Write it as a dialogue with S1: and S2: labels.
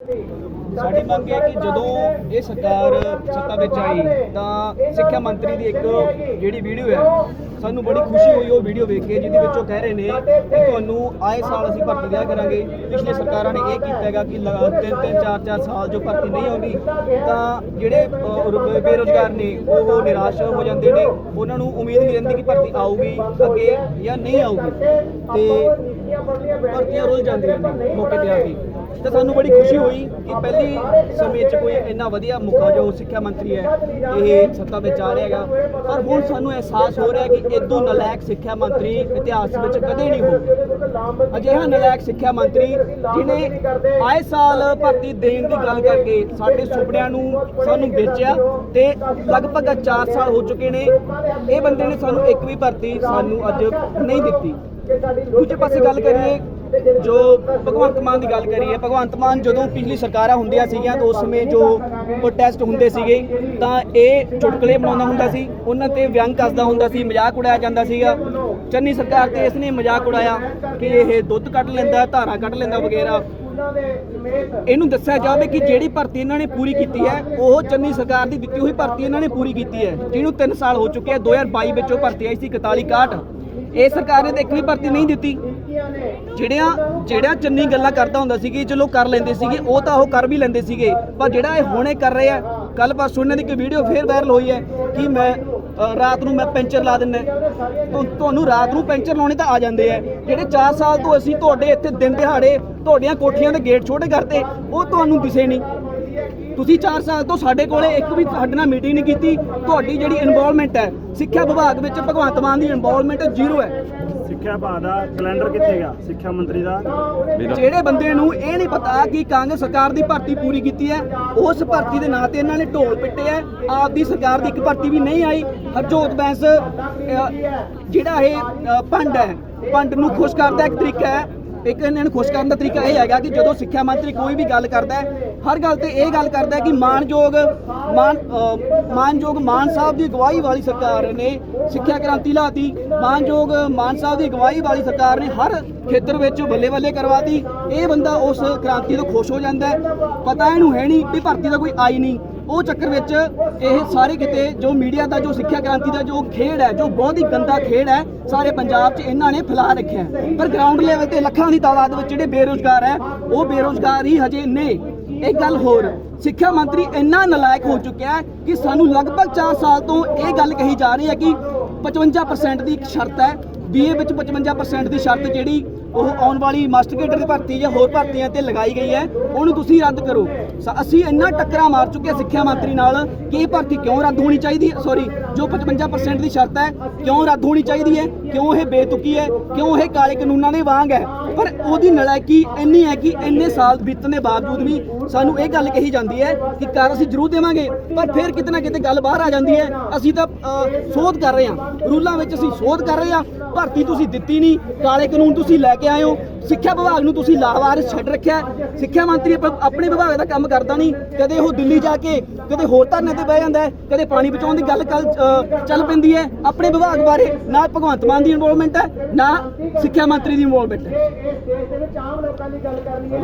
S1: ਸਾਡੀ ਮੰਗ ਹੈ ਕਿ ਜਦੋਂ ਇਹ ਸਰਕਾਰ ਸੱਤਾ ਵਿੱਚ ਆਈ ਤਾਂ ਸਿੱਖਿਆ ਮੰਤਰੀ ਦੀ ਇੱਕ ਜਿਹੜੀ ਵੀਡੀਓ ਹੈ ਸਾਨੂੰ ਬੜੀ ਖੁਸ਼ੀ ਹੋਈ ਉਹ ਵੀਡੀਓ ਵੇਖ ਕੇ ਜਿਹਦੇ ਵਿੱਚ ਉਹ ਕਹਿ ਰਹੇ ਨੇ ਕਿ ਤੁਹਾਨੂੰ ਆਏ ਸਾਲ ਅਸੀਂ ਭਰਤੀ ਦਿਆ ਕਰਾਂਗੇ। ਪਿਛਲੇ ਸਰਕਾਰਾਂ ਨੇ ਇਹ ਕੀਤਾ ਹੈਗਾ ਕਿ ਲਗਾ ਤਿੰਨ ਤਿੰਨ ਚਾਰ ਚਾਰ ਸਾਲ ਜੋ ਭਰਤੀ ਨਹੀਂ ਆਉਂਦੀ ਤਾਂ ਜਿਹੜੇ ਅ, ਬੇਰੁਜ਼ਗਾਰ ਨੇ ਉਹ ਨਿਰਾਸ਼ ਹੋ ਜਾਂਦੇ ਨੇ। ਉਹਨਾਂ ਨੂੰ ਉਮੀਦ ਨਹੀਂ ਰਹਿੰਦੀ ਕਿ ਭਰਤੀ ਆਊਗੀ ਅੱਗੇ ਜਾਂ ਨਹੀਂ ਆਊਗੀ। ਤੇ ਭਰਤੀਆਂ ਰੁੱਲ ਜਾਂਦੀਆਂ ਨੇ ਮੌਕੇ ਤੇ ਆ ਕੇ। ਤੇ ਸਾਨੂੰ ਬੜੀ ਖੁਸ਼ੀ ਹੋਈ ਕਿ ਪਹਿਲੀ ਸਮੇਂ 'ਚ ਕੋਈ ਇੰਨਾ ਵਧੀਆ ਮੁੱਖਾ ਜੋ ਸਿੱਖਿਆ ਮੰਤਰੀ ਹੈ, ਇਹ ਸੱਤਾ ਵਿੱਚ ਆ ਰਿਹਾ ਹੈਗਾ। ਪਰ ਹੁਣ ਸਾਨੂੰ ਅਹਿਸਾਸ ਹੋ ਰਿਹਾ ਕਿ ਇਦੋਂ ਨਲਾਇਕ ਸਿੱਖਿਆ ਮੰਤਰੀ ਇਤਿਹਾਸ ਵਿੱਚ ਕਦੇ ਨਹੀਂ ਹੋਊ। ਅਜਿਹਾ ਨਲਾਇਕ ਸਿੱਖਿਆ ਮੰਤਰੀ ਜਿਨੇ ਆਏ ਸਾਲ ਭਰਤੀ ਦੇਣ ਦੀ ਗੱਲ ਕਰਕੇ ਸਾਡੇ ਸੁਪਨਿਆਂ ਨੂੰ ਸਾਨੂੰ ਵੇਚਿਆ ਤੇ ਲਗਭਗ 4 ਸਾਲ ਹੋ ਚੁੱਕੇ ਨੇ, ਇਹ ਬੰਦੇ ਨੇ ਸਾਨੂੰ ਇੱਕ ਵੀ ਭਰਤੀ ਸਾਨੂੰ ਅੱਜ ਨਹੀਂ ਦਿੱਤੀ। ਦੂਜੇ ਪਾਸੇ ਗੱਲ ਕਰੀਏ ਜੋ ਭਗਵੰਤ ਮਾਨ ਦੀ ਗੱਲ ਕਰੀਏ, ਭਗਵੰਤ ਮਾਨ ਜਦੋਂ ਪਿਛਲੀ ਸਰਕਾਰਾਂ ਹੁੰਦੀਆਂ ਸੀਗੀਆਂ ਤਾਂ ਉਸ ਸਮੇਂ ਜੋ ਪ੍ਰੋਟੈਸਟ ਹੁੰਦੇ ਸੀਗੇ, ਤਾਂ ਇਹ ਚੁਟਕਲੇ ਬਣਾਉਂਦਾ ਹੁੰਦਾ ਸੀ, ਉਹਨਾਂ ਤੇ ਵਿਅੰਗ ਕੱਸਦਾ ਹੁੰਦਾ ਸੀ, ਮਜ਼ਾਕ ਉਡਾਇਆ ਜਾਂਦਾ ਸੀਗਾ। ਚੰਨੀ ਸਰਕਾਰ ਤੇ ਇਸ ਨੇ ਮਜ਼ਾਕ ਉਡਾਇਆ ਕਿ ਇਹ ਦੁੱਧ ਕੱਢ ਲੈਂਦਾ, ਧਾਰਾ ਕੱਢ ਲੈਂਦਾ ਵਗੈਰਾ। ਇਹਨੂੰ ਦੱਸਿਆ ਜਾਵੇ ਕਿ ਜਿਹੜੀ ਭਰਤੀ ਇਹਨਾਂ ਨੇ ਪੂਰੀ ਕੀਤੀ ਹੈ, ਉਹ ਚੰਨੀ ਸਰਕਾਰ ਦੀ ਦਿੱਤੀ ਹੋਈ ਭਰਤੀ ਇਹਨਾਂ ਨੇ ਪੂਰੀ ਕੀਤੀ ਹੈ, ਜਿਹਨੂੰ 3 ਸਾਲ ਹੋ ਚੁੱਕੇ ਆ 2022 ਵਿੱਚ ਉਹ ਭਰਤੀ ਆਈ ਸੀ 41 61 ਇਹ ਸਰਕਾਰ ਨੇ ਤਾਂ ਇੱਕ ਵੀ ਭਰਤੀ ਨਹੀਂ ਦਿੱਤੀ। ਜਿਹੜਿਆਂ ਜਿਹੜਾ ਚੰਨੀ ਗੱਲਾਂ ਕਰਦਾ ਹੁੰਦਾ ਸੀ ਕਿ ਚਲੋ ਕਰ ਲੈਂਦੇ ਸੀਗੇ, ਉਹ ਤਾਂ ਉਹ ਕਰ ਵੀ ਲੈਂਦੇ ਸੀਗੇ। ਪਰ ਜਿਹੜਾ ਇਹ ਹੁਣੇ ਕਰ ਰਹੇ ਆ ਕੱਲ ਪਰਸੋਂ ਇਹਨਾਂ ਦੀ ਇੱਕ ਵੀਡੀਓ ਫੇਰ ਵਾਇਰਲ ਹੋਈ ਹੈ ਕਿ ਮੈਂ ਰਾਤ ਨੂੰ ਮੈਂ ਪੈਂਚਰ ਲਾ ਦਿੰਦਾ ਤੁਹਾਨੂੰ ਰਾਤ ਨੂੰ ਪੈਂਚਰ ਲਾਉਣੇ ਤਾਂ ਆ ਜਾਂਦੇ ਆ ਜਿਹੜੇ 4 ਸਾਲ ਤੋਂ ਅਸੀਂ ਤੁਹਾਡੇ ਇੱਥੇ ਦਿਨ ਦਿਹਾੜੇ, ਤੁਹਾਡੀਆਂ ਕੋਠੀਆਂ ਦੇ ਗੇਟ ਛੋਟੇ ਕਰਤੇ ਉਹ ਤੁਹਾਨੂੰ ਦਿਸੇ ਨਹੀਂ। ਤੁਸੀਂ 4 ਸਾਲ ਤੋਂ ਸਾਡੇ ਕੋਲੇ ਇੱਕ ਵੀ ਸਾਡੇ ਨਾਲ ਮੀਟਿੰਗ ਨਹੀਂ ਕੀਤੀ। ਤੁਹਾਡੀ ਜਿਹੜੀ ਇਨਵੋਲਵਮੈਂਟ ਹੈ ਸਿੱਖਿਆ ਵਿਭਾਗ ਵਿੱਚ ਭਗਵੰਤ ਮਾਨ ਦੀ ਇਨਵੋਲਵਮੈਂਟ ਜ਼ੀਰੋ ਹੈ।
S2: ਸਿੱਖਿਆ ਭਾਅ ਦਾ ਕੈਲੰਡਰ ਕਿੱਥੇ ਗਿਆ? ਸਿੱਖਿਆ ਮੰਤਰੀ ਦਾ?
S1: ਜਿਹੜੇ ਬੰਦੇ ਨੂੰ ਇਹ ਨਹੀਂ ਪਤਾ ਕਿ ਕਾਂਗਰਸ ਸਰਕਾਰ ਦੀ ਭਰਤੀ ਪੂਰੀ ਕੀਤੀ ਹੈ ਉਸ ਭਰਤੀ ਦੇ ਨਾਂ ਤੇ ਇਹਨਾਂ ਨੇ ਢੋਲ ਪਿੱਟੇ ਹੈ। ਆਪ ਦੀ ਸਰਕਾਰ ਦੀ ਇੱਕ ਭਰਤੀ ਵੀ ਨਹੀਂ ਆਈ। ਹਰਜੋਤ ਬੈਂਸ ਜਿਹੜਾ ਇਹ ਪੰਡ ਹੈ ਪੰਡ ਨੂੰ ਖੁਸ਼ ਕਰਦਾ ਇੱਕ ਤਰੀਕਾ ਹੈ। ਇੱਕ ਇਹਨਾਂ ਨੂੰ ਖੁਸ਼ ਕਰਨ ਦਾ ਤਰੀਕਾ ਇਹ ਹੈਗਾ ਕਿ ਜਦੋਂ ਸਿੱਖਿਆ ਮੰਤਰੀ ਕੋਈ ਵੀ ਗੱਲ ਕਰਦਾ ਹੈ ਹਰ ਗੱਲ ਤੇ ਇਹ ਗੱਲ ਕਰਦਾ ਕਿ ਮਾਨਯੋਗ ਮਾਨ ਮਾਨਯੋਗ ਮਾਨ ਸਾਹਿਬ ਦੀ ਅਗਵਾਈ ਵਾਲੀ ਸਰਕਾਰ ਨੇ ਸਿੱਖਿਆ ਕ੍ਰਾਂਤੀ ਲਾਤੀ। ਮਾਨਯੋਗ ਮਾਨ ਸਾਹਿਬ ਦੀ ਅਗਵਾਈ ਵਾਲੀ ਸਰਕਾਰ ਨੇ ਹਰ ਖੇਤਰ ਵਿੱਚ ਬੱਲੇ ਬੱਲੇ ਕਰਵਾਤੀ। ਇਹ ਬੰਦਾ ਉਸ ਕ੍ਰਾਂਤੀ ਤੋਂ ਖੁਸ਼ ਹੋ ਜਾਂਦਾ ਪਤਾ ਇਹਨੂੰ ਹੈ ਨਹੀਂ ਵੀ ਭਰਤੀ ਦਾ ਕੋਈ ਆਈ ਨਹੀਂ। ਉਹ ਚੱਕਰ ਵਿੱਚ ਇਹ ਸਾਰੇ ਕਿਤੇ ਜੋ ਮੀਡੀਆ ਦਾ, ਜੋ ਸਿੱਖਿਆ ਕ੍ਰਾਂਤੀ ਦਾ, ਜੋ ਖੇਡ ਹੈ, ਜੋ ਬਹੁਤ ਹੀ ਗੰਦਾ ਖੇਡ ਹੈ, ਸਾਰੇ ਪੰਜਾਬ 'ਚ ਇਹਨਾਂ ਨੇ ਫੈਲਾ ਰੱਖਿਆ ਪਰ ਗਰਾਊਂਡ ਲੈਵਲ ਤੇ ਲੱਖਾਂ ਦੀ ਤਾਦਾਦ ਵਿੱਚ ਜਿਹੜੇ ਬੇਰੋਜ਼ਗਾਰ ਹੈ, ਉਹ ਬੇਰੋਜ਼ਗਾਰ ਹੀ ਹਜੇ ਨੇ। ਇੱਕ ਗੱਲ ਹੋਰ, ਸਿੱਖਿਆ ਮੰਤਰੀ ਇੰਨਾ ਨਲਾਇਕ ਹੋ ਚੁੱਕਿਆ ਹੈ ਕਿ ਸਾਨੂੰ ਲਗਭਗ 4 ਸਾਲ ਤੋਂ ਇਹ ਗੱਲ ਕਹੀ ਜਾ ਰਹੀ ਹੈ ਕਿ 55% ਦੀ ਇੱਕ ਸ਼ਰਤ ਹੈ। ਬੀਏ ਵਿੱਚ 55% ਦੀ ਸ਼ਰਤ ਜਿਹੜੀ ਉਹ ਆਉਣ ਵਾਲੀ ਮਾਸਟਰ ਕੇਡਰ ਦੀ ਭਰਤੀ ਜਾਂ ਹੋਰ ਭਰਤੀਆਂ ਤੇ ਲਗਾਈ ਗਈ ਹੈ। ਉਹਨੂੰ ਤੁਸੀਂ ਰੱਦ ਕਰੋ। ਅਸੀਂ ਇੰਨਾ ਟੱਕਰਾ ਮਾਰ ਚੁੱਕੇ ਹਾਂ ਸਿੱਖਿਆ ਮੰਤਰੀ ਨਾਲ ਕਿ ਇਹ ਭਰਤੀ ਕਿਉਂ ਰੱਦ ਹੋਣੀ ਚਾਹੀਦੀ ਹੈ? ਸੌਰੀ ਜੋ 55% ਦੀ ਸ਼ਰਤ ਹੈ, ਕਿਉਂ ਰੱਦ ਹੋਣੀ ਚਾਹੀਦੀ ਹੈ? ਕਿਉਂ ਇਹ ਬੇਤੁਕੀ ਹੈ? ਕਿਉਂ ਇਹ ਕਾਲੇ ਕਾਨੂੰਨਾਂ ਦੇ ਵਾਂਗ ਹੈ? ਪਰ ਉਹਦੀ ਨਲਾਇਕੀ ਇੰਨੀ ਹੈ ਕਿ ਇੰਨੇ ਸਾਲ ਬੀਤਣ ਦੇ ਬਾਵਜੂਦ ਵੀ ਸਾਨੂੰ ਇਹ ਗੱਲ ਕਹੀ ਜਾਂਦੀ ਹੈ ਕਿ ਕਰ ਅਸੀਂ ਜ਼ਰੂਰ ਦੇਵਾਂਗੇ, ਪਰ ਫਿਰ ਕਿਤੇ ਨਾ ਕਿਤੇ ਗੱਲ ਬਾਹਰ ਆ ਜਾਂਦੀ ਹੈ। ਅਸੀਂ ਤਾਂ ਸੋਧ ਕਰ ਰਹੇ ਹਾਂ। ਰੂਲਾਂ ਵਿੱਚ ਅਸੀਂ ਸੋਧ ਕਰ ਰਹੇ ਹਾਂ। ਭਰਤੀ ਤੁਸੀਂ ਦਿੱਤੀ ਨਹੀਂ, ਕਾਲੇ ਕਾਨੂੰਨ ਤੁਸੀਂ ਲੈ ਕੇ ਆਏ ਹੋ। ਸਿੱਖਿਆ ਵਿਭਾਗ ਨੂੰ ਤੁਸੀਂ ਲਾਵਾਰਿਸ ਛੱਡ ਰੱਖਿਆ ਸਿੱਖਿਆ ਮੰਤਰੀ ਆਪਣੇ ਵਿਭਾਗ ਦਾ ਕੰਮ ਕਰਦਾ ਨਹੀਂ। ਕਦੇ ਉਹ ਦਿੱਲੀ ਜਾ ਕੇ ਕਦੇ ਹੋਰ ਧਰਨੇ ਤੇ ਬਹਿ ਜਾਂਦਾ ਹੈ। ਕਦੇ ਪਾਣੀ ਬਚਾਉਣ ਦੀ ਗੱਲ ਕੱਲ ਚੱਲ ਪੈਂਦੀ ਹੈ। ਆਪਣੇ ਵਿਭਾਗ ਬਾਰੇ ਨਾ ਭਗਵੰਤ ਮਾਨ ਦੀ ਇਨਵੋਲਵਮੈਂਟ ਹੈ ਨਾ ਸਿੱਖਿਆ ਮੰਤਰੀ ਦੀ ਇਨਵੋਲਵਮੈਂਟ ਹੈ।
S3: ਦੇਸ਼ ਦੇ ਵਿੱਚ ਆਮ ਲੋਕਾਂ ਦੀ ਗੱਲ ਕਰਨੀ ਹੈ।